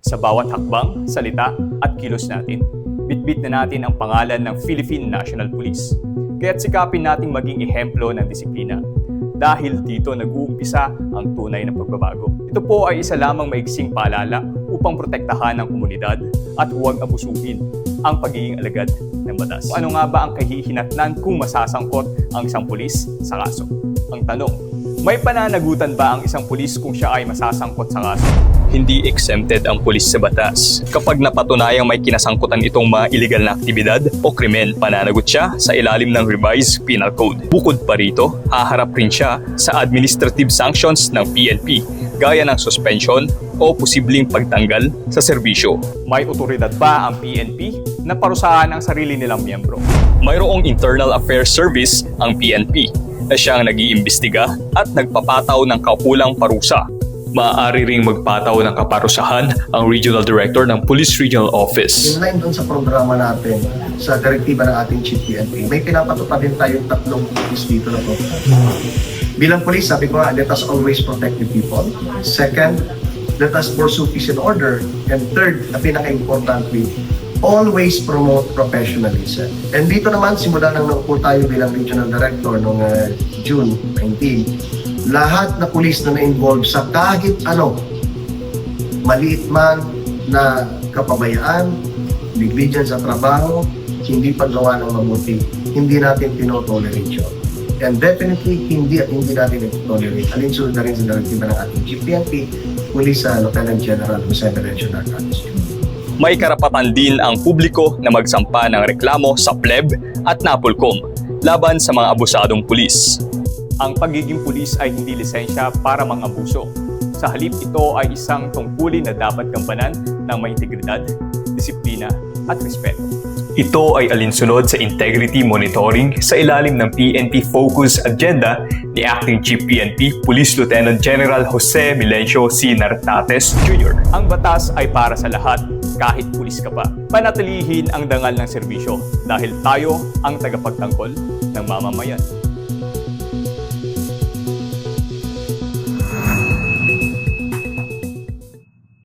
Sa bawat hakbang, salita at kilos natin, bitbit na natin ang pangalan ng Philippine National Police. Kaya't sikapin nating maging ehemplo ng disiplina. Dahil dito nag-uumpisa ang tunay na pagbabago. Ito po ay isa lamang maiksing paalala upang protektahan ang komunidad at huwag abusuhin ang pagiging alagad ng batas. Ano nga ba ang kahihinatnan kung masasangkot ang isang pulis sa kaso? Ang tanong, may pananagutan ba ang isang pulis kung siya ay masasangkot sa kaso? Hindi exempted ang pulis sa batas. Kapag napatunayang may kinasangkutan itong mga illegal na aktibidad o krimen, pananagot siya sa ilalim ng Revised Penal Code. Bukod pa rito, haharap rin siya sa administrative sanctions ng PNP gaya ng suspension o posibleng pagtanggal sa serbisyo. May otoridad ba ang PNP na parusahan ang sarili nilang miyembro? Mayroong Internal Affairs Service ang PNP na siyang nag-iimbestiga at nagpapataw ng kaukulang parusa. Maaari ring magpataw ng kaparusahan ang Regional Director ng Police Regional Office. In line doon sa programa natin, sa direktiba ng ating Chief PNP, may pinapatupad din tayong tatlong police dito na program. Bilang police, sabi ko nga, let us always protect the people. Second, let us pursue peace and order. And third, na pinaka-importantly, always promote professionalism. And dito naman, simula nang naupo tayo bilang Regional Director noong uh, June 19, lahat na police na na-involve sa kahit ano, maliit man na kapabayaan, negligence sa trabaho, hindi paggawa ng mabuti, hindi natin tinotolerate yun. And definitely, hindi at hindi natin ito tolerate. Alinsunod na rin sa direktiba ng ating GPNP, muli sa Lieutenant General Jose Melencio Narcatis. May karapatan din ang publiko na magsampa ng reklamo sa pleb at NAPOLCOM laban sa mga abusadong pulis. Ang pagiging pulis ay hindi lisensya para mangabuso. Sa halip ito ay isang tungkulin na dapat gampanan ng may integridad, disiplina at respeto. Ito ay alinsunod sa integrity monitoring sa ilalim ng PNP Focus Agenda ni Acting Chief PNP Police Lieutenant General Jose Milencio C. Nartates Jr. Ang batas ay para sa lahat, kahit pulis ka pa. Panatilihin ang dangal ng serbisyo dahil tayo ang tagapagtanggol ng mamamayan.